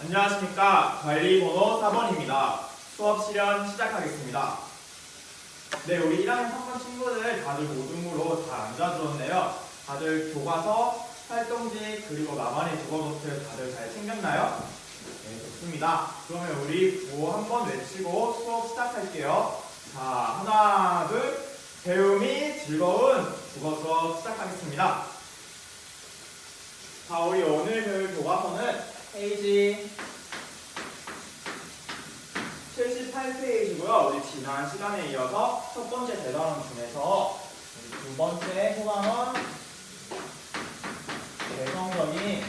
안녕하십니까. 관리 번호 4번입니다. 수업 실현 시작하겠습니다. 네, 우리 1학년 3번 친구들 다들 모둠으로 잘 앉아주었네요. 다들 교과서, 활동지, 그리고 나만의 국어 노트 다들 잘 챙겼나요? 네, 좋습니다. 그러면 우리 구호 한번 외치고 수업 시작할게요. 자, 하나, 둘. 배움이 즐거운 국어 수업 시작하겠습니다. 자, 우리 오늘 배울 교과서는 페이지 78페이지고요. 우리 지난 시간에 이어서 첫 번째 대단원 중에서 우리 두 번째 호감원 개성적인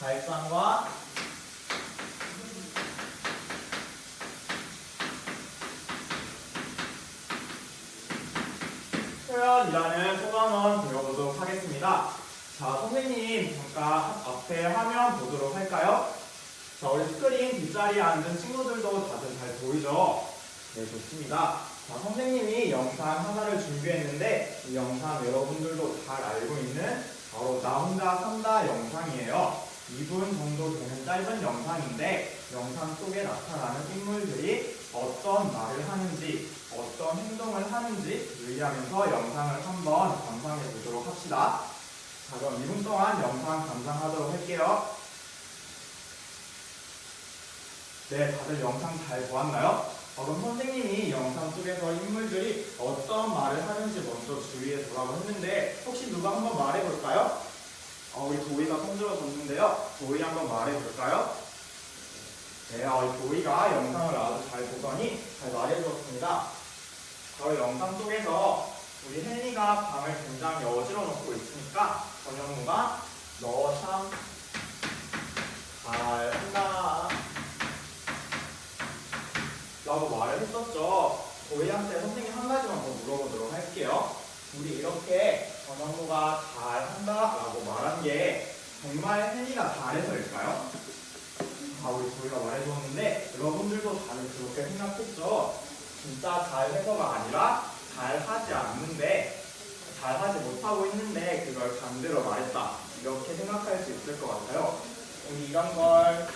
발상과 표현이라는 소감원 배워보도록 하겠습니다. 자, 선생님 잠깐 앞에 화면 보도록 할까요? 자, 우리 스크린 뒷자리에 앉은 친구들도 다들 잘 보이죠? 네, 좋습니다. 자, 선생님이 영상 하나를 준비했는데 이 영상 여러분들도 잘 알고 있는 바로 나 혼자 산다 영상이에요. 2분 정도 되는 짧은 영상인데 영상 속에 나타나는 인물들이 어떤 말을 하는지 어떤 행동을 하는지 유의하면서 영상을 한번 감상해 보도록 합시다. 자, 그럼 2분 동안 영상 감상하도록 할게요. 네, 다들 영상 잘 보았나요? 어, 그럼 선생님이 영상 속에서 인물들이 어떤 말을 하는지 먼저 주위에 보라고 했는데 혹시 누가 한번 말해볼까요? 어, 우리 도희가 손 들어 줬는데요. 도희 한번 말해볼까요? 네, 어, 이 도희가 영상을 아주 잘 보더니 잘 말해주었습니다. 바로 영상 속에서 우리 혜리가 방을 굉장히 어지러 놓고 있으니까 전현무가 너 참 잘한다 라고 말을 했었죠. 도희한테 선생님 한 가지만 더 물어보도록 할게요. 우리 이렇게 전현무가 잘한다 라고 말한 게 정말 혜리가 잘해서일까요? 아, 우리 도희가 말해주었는데 여러분들도 다들 그렇게 생각했죠? 진짜 잘해서가 아니라 잘하지 않는데 잘하지 못하고 있는 데 그걸 반대로 말했다 이렇게 생각할 수 있을 것 같아요. 이런 걸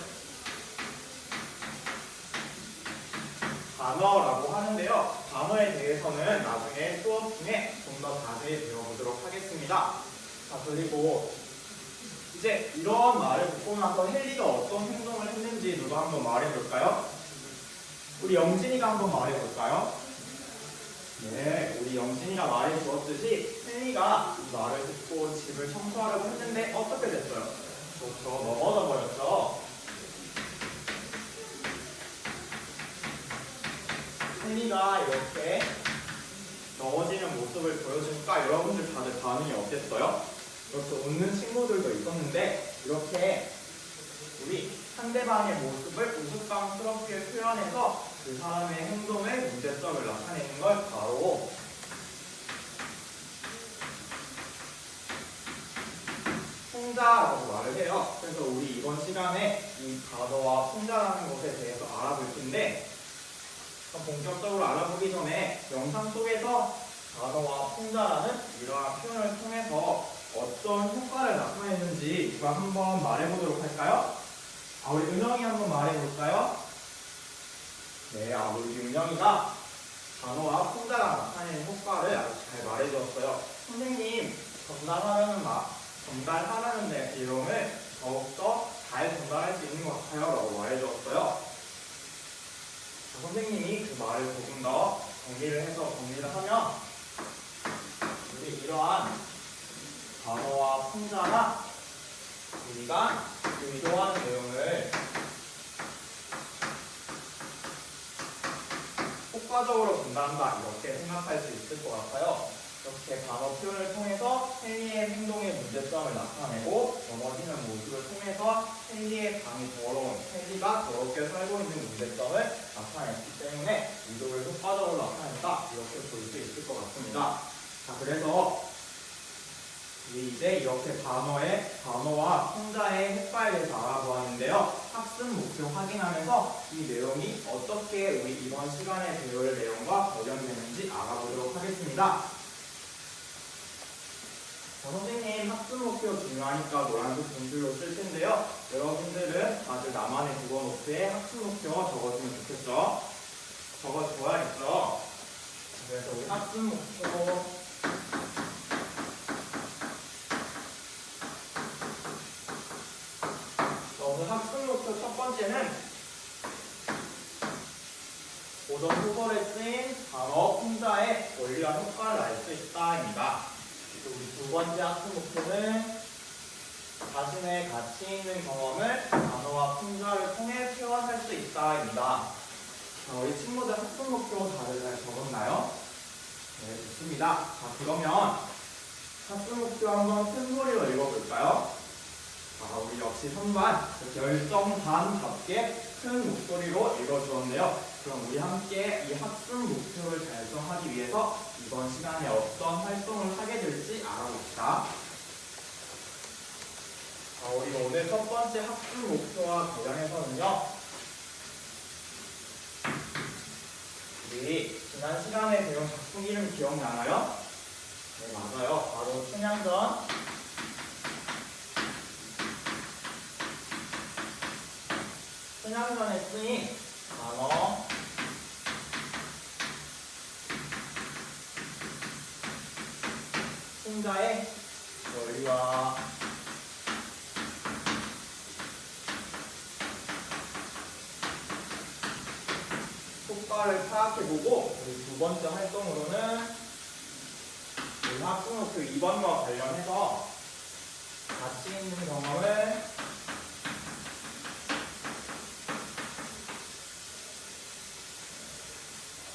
단어라고 하는데요. 단어에 대해서는 나중에 수업 중에 좀 더 자세히 배워보도록 하겠습니다. 자 그리고 이제 이런 말을 듣고 나서 헨리가 어떤 행동을 했는지 누가 한번 말해볼까요? 우리 영진이가 한번 말해볼까요? 네, 우리 영진이가 말해주었듯이 헨리가 이 말을 듣고 집을 청소하려고 했는데 어떻게 됐어요? 그렇죠, 넘어져 버렸죠. 헨리가 이렇게 넘어지는 모습을 보여주니까 여러분들 다들 반응이 어땠어요? 이렇게 웃는 친구들도 있었는데 이렇게 우리 상대방의 모습을 우스꽝스럽게 표현해서 그 사람의 행동의 문제점을 나타내는 걸 바로 풍자라고 말을 해요. 그래서 우리 이번 시간에 이 단어와 풍자라는 것에 대해서 알아볼 텐데 본격적으로 알아보기 전에 영상 속에서 단어와 풍자라는 이러한 표현을 통해서 어떤 효과를 나타내는지 누가 한번 말해보도록 할까요? 아, 우리 은영이 한번 말해볼까요? 네, 아, 우리 은영이가 단어와 풍자가 나타내는 효과를 아주 잘 말해주었어요. 선생님, 전달하려는 말, 전달하라는 내용을 더욱더 잘 전달할 수 있는 것 같아요. 라고 말해주었어요. 자, 선생님이 그 말을 조금 더 정리를 해서 정리를 하면 우리 이러한 단어와 풍자가 우리가 의도하는 내용을 효과적으로 전달한다 이렇게 생각할 수 있을 것 같아요. 이렇게 단어 표현을 통해서 헨리의 행동의 문제점을 나타내고 넘어지는 모습을 통해서 헨리의 방이 더러운 헨리가 더럽게 살고 있는 문제점을 나타냈기 때문에 의도를 효과적으로 나타낸다 이렇게 볼 수 있을 것 같습니다. 자 그래서 이제 이렇게 단어의 단어와 풍자의 효과에 대해서 알아보았는데요. 학습 목표 확인하면서 이 내용이 어떻게 우리 이번 시간에 배울 내용과 관련되는지 알아보도록 하겠습니다. 자, 선생님 학습 목표 중요하니까 노란색 분줄로 쓸 텐데요. 여러분들은 다들 나만의 국어 노트에 학습 목표 적어주면 좋겠죠? 적어줘야겠죠? 그래서 우리 학습 목표 자, 오늘 학습 목표 첫 번째는 오전 소설에 쓰인 단어 풍자의 원리와 효과를 알 수 있다입니다. 우리 두 번째 학습 목표는 자신의 가치 있는 경험을 단어와 풍자를 통해 표현할 수 있다입니다. 자, 우리 친구들 학습 목표 다들 잘 적었나요? 네, 좋습니다. 자, 그러면 학습 목표 한번 큰 소리로 읽어볼까요? 자, 우리 역시 선반 열정반답게 큰 목소리로 읽어주었네요. 그럼 우리 함께 이 학습 목표를 달성하기 위해서 이번 시간에 어떤 활동을 하게 될지 알아봅시다. 자, 우리 오늘 첫 번째 학습 목표와 관련해서는요. 우리 지난 시간에 배운 작품 이름 기억나나요? 네, 맞아요. 바로 춘향전 춘향전에 쓰인 단어 풍자의 원리와 효과를 파악 해보고 우리 두 번째 활동으로는 우리 학습목표 2번과 관련해서 가치 있는 경험을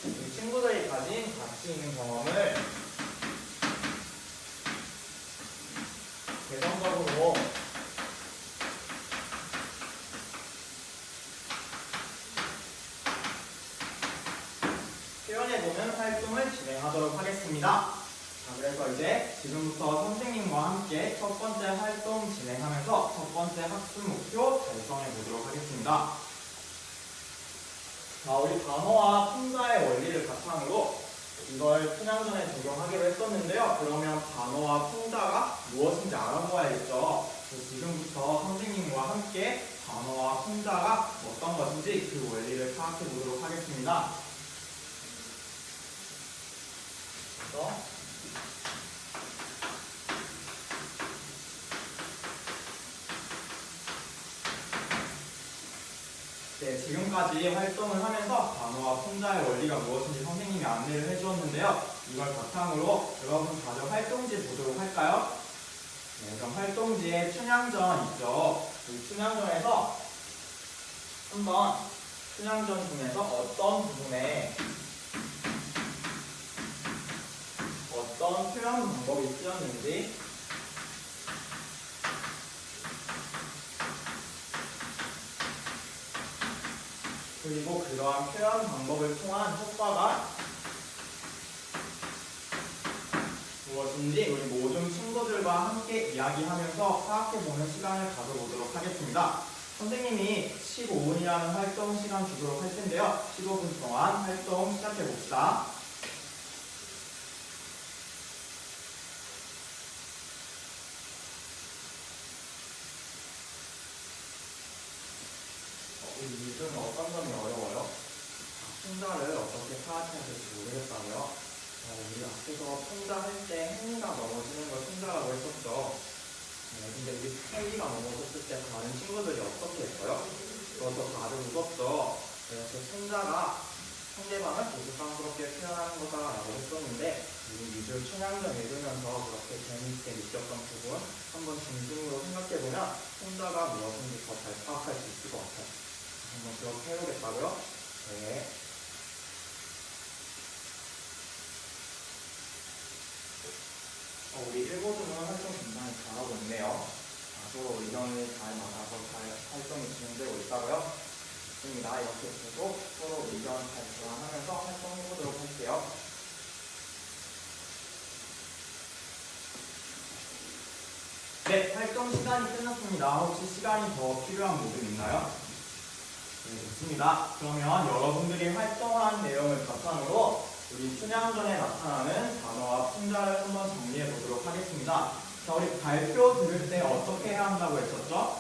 우리 친구들이 가진 가치 있는 경험을 개성적으로 표현해보는 활동을 진행하도록 하겠습니다. 자, 그래서 이제 지금부터 선생님과 함께 첫 번째 활동 진행하면서 첫 번째 학습 목표 달성해 보도록 하겠습니다. 자, 우리 단어와 풍자의 원리를 바탕으로 이걸 춘향전에 적용하기로 했었는데요. 그러면 단어와 풍자가 무엇인지 알아보아야겠죠. 지금부터 선생님과 함께 단어와 풍자가 어떤 것인지 그 원리를 파악해 보도록 하겠습니다. 그래서 네, 지금까지 활동을 하면서 단어와 풍자의 원리가 무엇인지 선생님이 안내를 해주었는데요. 이걸 바탕으로 여러분 가족 활동지 보도록 할까요? 네, 그럼 활동지에 춘향전 있죠. 이 춘향전에서 한번 춘향전 중에서 어떤 부분에 어떤 표현 방법이 쓰였는지 그리고 그러한 표현 방법을 통한 효과가 무엇인지 우리 모든 친구들과 함께 이야기하면서 파악해보는 시간을 가져보도록 하겠습니다. 선생님이 15분이라는 활동 시간 주도록 할 텐데요. 15분 동안 활동 시작해봅시다. 어, 우리 점이 어려워요? 풍자를 어떻게 파악해야 될지 모르겠다고요? 어, 우리 앞에서 풍자 할때 혜미가 넘어지는 걸 풍자라고 했었죠. 네, 근데 우리 혜미가 넘어졌을 때 다른 친구들이 어떻게 했어요? 그것도 다들 웃었죠. 그래서 풍자가 상대방을 고수상스럽게 표현하는 거다라고 했었는데 우리 미술 춘향전 읽으면서 그렇게 재미있게 느꼈던 부분 한번 중심으로 생각해보면 풍자가 무엇인지 더 잘 파악할 수 있을 것 같아요. 한번 그렇게 해보겠다고요? 네. 어, 우리 일보주는 활동 굉장히 잘하고 있네요. 아, 의견을 잘 맞아서 잘 활동이 진행되고 있다고요? 좋습니다. 이렇게 계속 서로 의견 잘 교환하면서 활동해보도록 할게요. 네, 활동 시간이 끝났습니다. 혹시 시간이 더 필요한 부분 있나요? 네, 좋습니다. 그러면 여러분들이 활동한 내용을 바탕으로 우리 춘향전에 나타나는 단어와 풍자를 한번 정리해 보도록 하겠습니다. 자, 우리 발표 들을 때 어떻게 해야 한다고 했었죠?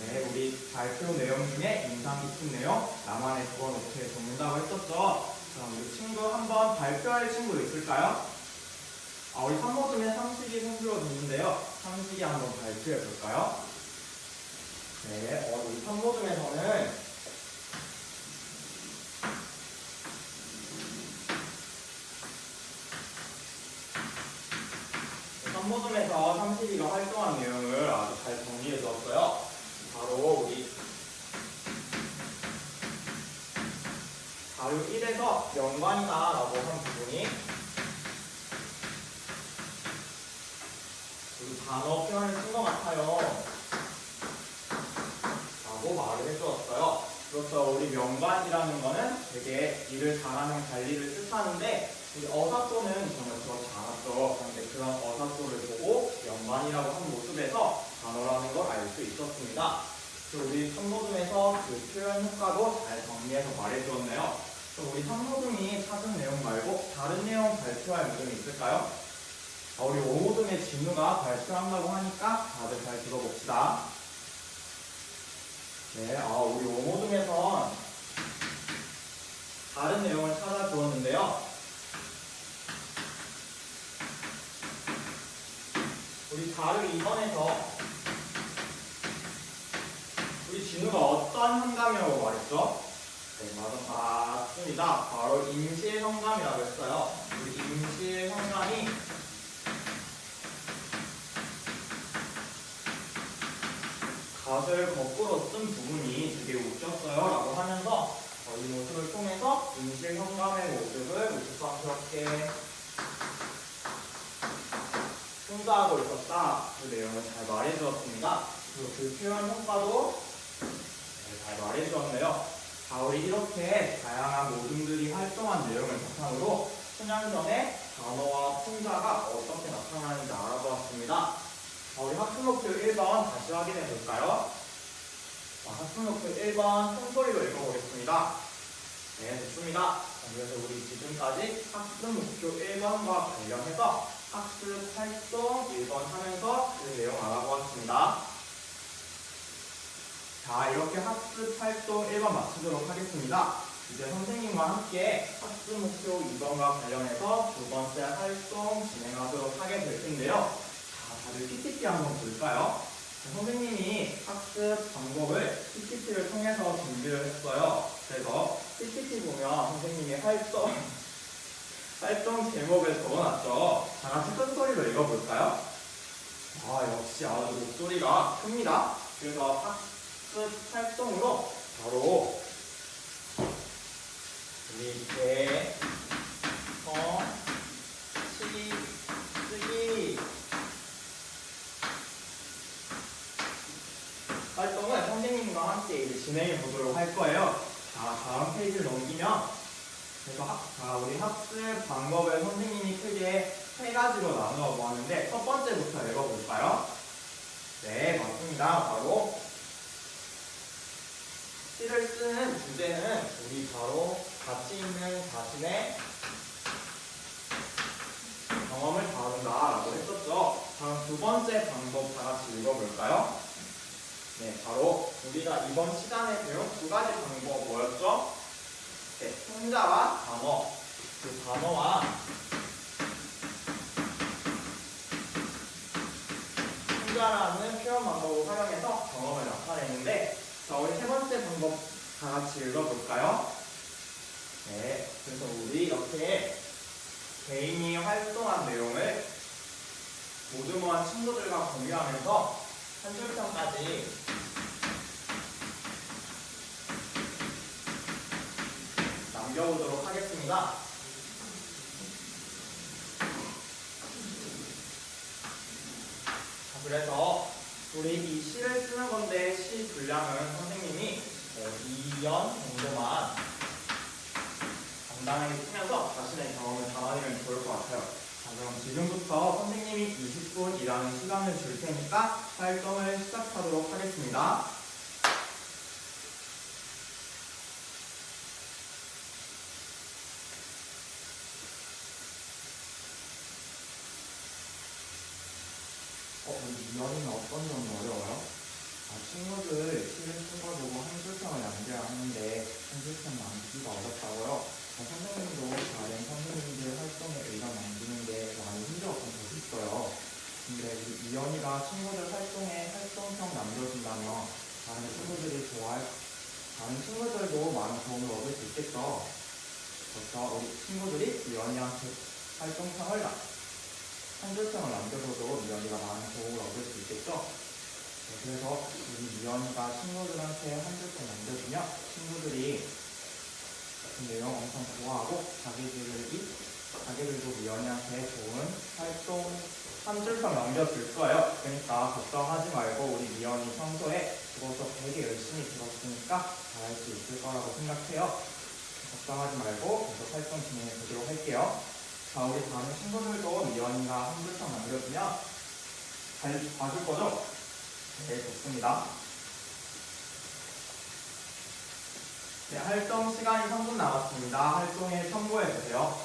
네, 우리 발표 내용 중에 인상 깊은 내용 나만의 주어 노트에 적는다고 했었죠? 자, 우리 친구 한번 발표할 친구 있을까요? 아, 우리 3모둠에 상식이 손들어 줬는데요. 상식이 한번 발표해 볼까요? 네, 어, 우리 3모둠에서는 선모둠에서 상식이가 활동한 내용을 아주 잘 정리해 주었어요. 바로 우리 자료 1에서 연관이다라고 한 부분이 우리 단어 표현을 쓴 것 같아요. 라고 말을 해주었어요. 그렇죠. 우리 명관이라는 거는 되게 일을 잘하는 관리를 뜻하는데 우리 어사또는 정말 더 잘하죠. 그런데 그런 어사또를 보고 연관이라고 한 모습에서 단어라는 걸 알 수 있었습니다. 그리고 우리 선모둠에서 그 표현 효과도 잘 정리해서 말해주었네요. 그럼 우리 선모둠이 찾은 내용 말고 다른 내용 발표할 모둠이 있을까요? 아, 우리 오모둠의 진우가 발표한다고 하니까 다들 잘 들어봅시다. 네, 아, 우리 오모둠에선 다른 내용을 찾아 주었는데요. 우리 자료 2번에서 우리 진우가 어떤 현감이라고 말했죠? 네, 맞아, 맞습니다. 바로 임실 현감이라고 했어요. 우리 임실 현감이 갓을 거꾸로 쓴 부분이 되게 웃겼어요 라고 하면서 어, 이 모습을 통해서 임실 현감의 모습을 우스꽝스럽게 풍자하고 있었다 그 내용을 잘 말해주었습니다. 그리고 그 표현 효과도 네, 잘 말해주었네요. 자, 우리 이렇게 다양한 모둠들이 활동한 내용을 바탕으로 순양전의 단어와 풍자가 어떻게 나타나는지 알아보았습니다. 자, 우리 학습 목표 1번 다시 확인해 볼까요? 자, 학습 목표 1번 큰 소리로 읽어보겠습니다. 네, 좋습니다. 자, 그래서 우리 지금까지 학습 목표 1번과 관련해서 학습 활동 1번 하면서 그 내용 알아보았습니다. 자, 이렇게 학습 활동 1번 마치도록 하겠습니다. 이제 선생님과 함께 학습 목표 2번과 관련해서 두 번째 활동 진행하도록 하게 될 텐데요. 자, 다들 PPT 한번 볼까요? 자, 선생님이 학습 방법을 PPT를 통해서 준비를 했어요. 그래서 PPT 보면 선생님이 활동 활동 제목을 적어놨죠. 다 같이 큰 소리로 읽어볼까요? 아, 역시 아주 목소리가 큽니다. 그래서 학습 활동으로 바로 개, 어, 시, 쓰기 활동을 선생님과 함께 이제 진행해 보도록 할 거예요. 자, 다음 페이지를 넘기면 그래서 학, 자, 우리 학습 방법을 선생님이 크게 세 가지로 나누어 보았는데 첫 번째부터 읽어볼까요? 네, 맞습니다. 바로 시를 쓰는 주제는 우리 바로 가치 있는 자신의 경험을 다룬다라고 했었죠. 다음 두 번째 방법 다 같이 읽어볼까요? 우리가 이번 시간에 배운 두 가지 방법 뭐였죠? 네, 풍자와 단어. 그 단어와 풍자라는 표현 방법을 활용해서 경험을 나타내는데, 자, 우리 세 번째 방법 다 같이 읽어볼까요? 네, 그래서 우리 이렇게 개인이 활동한 내용을 모두 모한 친구들과 공유하면서 한 줄 평까지 남겨보도록 하겠습니다. 자, 그래서 우리 이 시를 쓰는 건데 시 분량은 선생님이 어, 2년 정도만 간단하게 쓰면서 자신의 경험을 담아내면 좋을 것 같아요. 자, 그럼 지금부터 선생님이 20분 일하는 시간을 줄 테니까 활동을 시작하도록 하겠습니다. 어, 이현이는 어떤 점이 어려워요? 아, 친구들 시를 쓴거 보고 한 줄평을 남겨야 하는데 한 줄평 남기기가 어렵다고요? 어, 선생님도 다른 선생님들 활동에 의견 남기는 게 많이 힘들었던 적이 있어요. 근데 우리 이현이가 친구들 활동에 활동평 남겨준다면 다른 친구들이 좋아할 다른 친구들도 많은 도움을 얻을 수 있겠죠. 그래서 우리 친구들이 이현이한테 활동평을 남- 한 줄평을 남겨줘도 미연이가 많은 도움을 얻을 수 있겠죠? 네, 그래서 우리 미연이가 친구들한테 한 줄평 남겨주면 친구들이 그 내용 엄청 좋아하고 자기들이 자기들도 미연이한테 좋은 활동 한 줄평 남겨줄 거예요. 그러니까 걱정하지 말고 우리 미연이 평소에 그것도 되게 열심히 들었으니까 잘할 수 있을 거라고 생각해요. 걱정하지 말고 계속 활동 진행해 보도록 할게요. 자, 우리 다른 친구들도 미연이가 한 줄평 남겨주면 잘 봐줄 거죠? 네, 좋습니다. 네, 활동 시간이 3분 남았습니다. 활동에 첨부해 주세요.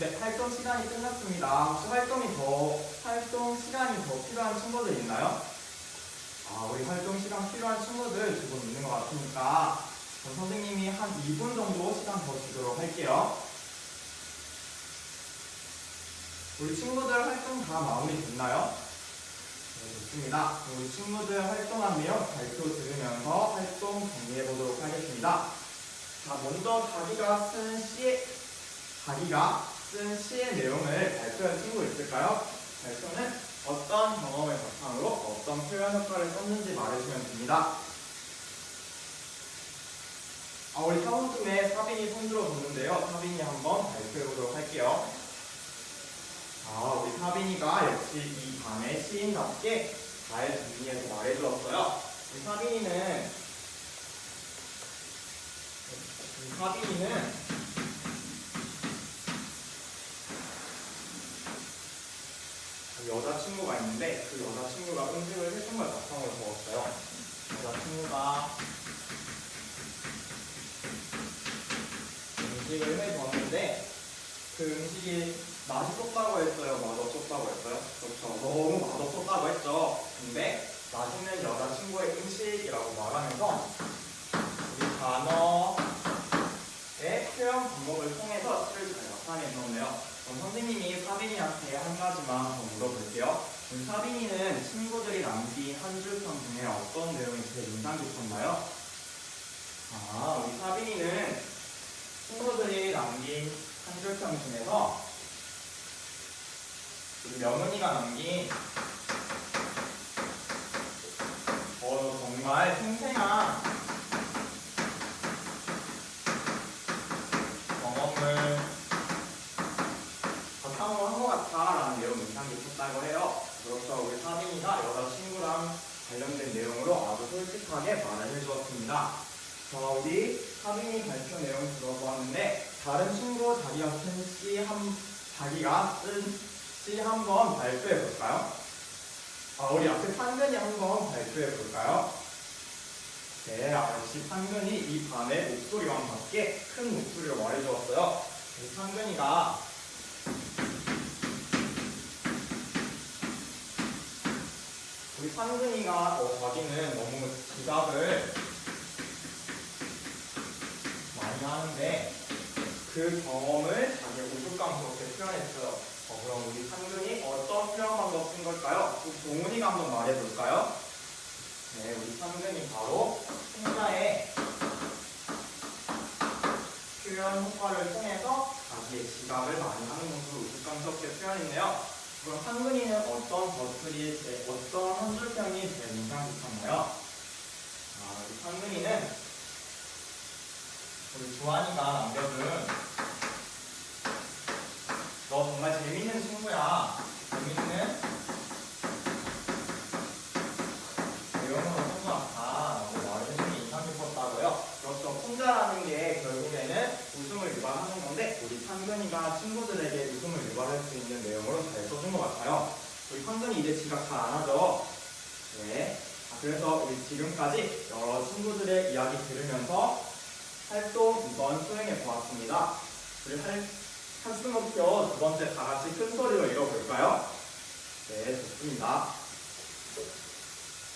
네, 활동 시간이 끝났습니다. 혹시 활동이 더, 활동 시간이 더 필요한 친구들 있나요? 아, 우리 활동 시간 필요한 친구들 두분 있는 것 같으니까 선생님이 한 2분 정도 시간 더 주도록 할게요. 우리 친구들 활동 다 마무리 됐나요? 네, 좋습니다. 우리 친구들 활동한 내용 발표 들으면서 활동 정리해 보도록 하겠습니다. 자, 먼저 자기가 쓴 시, 자기가 쓴 시의 내용을 발표한 친구 있을까요? 발표는 어떤 경험을 바탕으로 어떤 표현 효과를 썼는지 말해주면 됩니다. 아, 우리 사원쯤에 사빈이 손들어 줬는데요. 사빈이 한번 발표해 보도록 할게요. 아, 우리 사빈이가 역시 이 반의 시인답게 잘 정리해서 말해주었어요. 우리 사빈이는 사빈이는 여자친구가 있는데 그 여자친구가 음식을 해준 걸 바탕으로 적었어요. 여자친구가 음식을 해줬는데 그 음식이 맛있었다고 했어요? 맛없었다고 했어요? 그렇죠. 너무 맛없었다고 했죠. 근데 맛있는 여자친구의 음식이라고 말하면서 우리 단어의 표현 방법을 통해서 시를 잘 나타내셨네요. 그럼 선생님이 사빈이한테 한 가지만 더 물어볼게요. 우리 사빈이는 친구들이 남긴 한 줄 평 중에 어떤 내용이 제일 인상 깊었나요? 아, 우리 사빈이는 친구들이 남긴 한 줄평 중에서 우리 명은이가 남긴 어, 정말 생생한 경험을 바탕으로 한 것 같아라는 내용이 인상 깊었다고 해요. 그렇죠. 우리 사빈이가 여자친구랑 관련된 내용으로 아주 솔직하게 말을 해주었습니다. 자, 우리 사빈이 발표 내용 들어보았는데 다른 친구 자기가 쓴시 한, 자기가 쓴시 한번 발표해 볼까요? 아, 우리 앞에 판근이 한번 발표해 볼까요? 네, 아, 역시 판근이 이 반의 목소리와 함께 큰 목소리로 말해주었어요. 우리 판근이가 우리 판근이가 어, 자기는 너무 지각을 많이 하는데 그 경험을 자기 우스꽝스럽게 표현했어요. 어, 그럼 우리 상근이 어떤 표현 방법 쓴 걸까요? 또 동훈이가 한번 말해볼까요? 네, 우리 상근이 바로 혼자의 표현 효과를 통해서 자기의 지각을 많이 하는 모습을 우스꽝스럽게 표현했네요. 그럼 상근이는 어떤 것들이 제, 어떤 한 줄 평이 제일 인상 깊었나요? 아, 우리 상근이는 우리 주한이가 남겨준 너 정말 재밌는 친구야. 재밌는 내용으로. 라고 말해주는 게 인상 깊었다고요. 그렇죠. 혼자라는 게 결국에는 웃음을 유발하는 건데 우리 상근이가 친구들에게 웃음을 유발할 수 있는 내용으로 잘 써준 것 같아요. 우리 상근이 이제 지각 잘 안 하죠? 네. 자, 그래서 우리 지금까지 여러 친구들의 이야기 들으면서 활동 두 번 수행해 보았습니다. 우리 할, 한숨 목표 두 번째 다 같이 큰 소리로 읽어볼까요? 네, 좋습니다.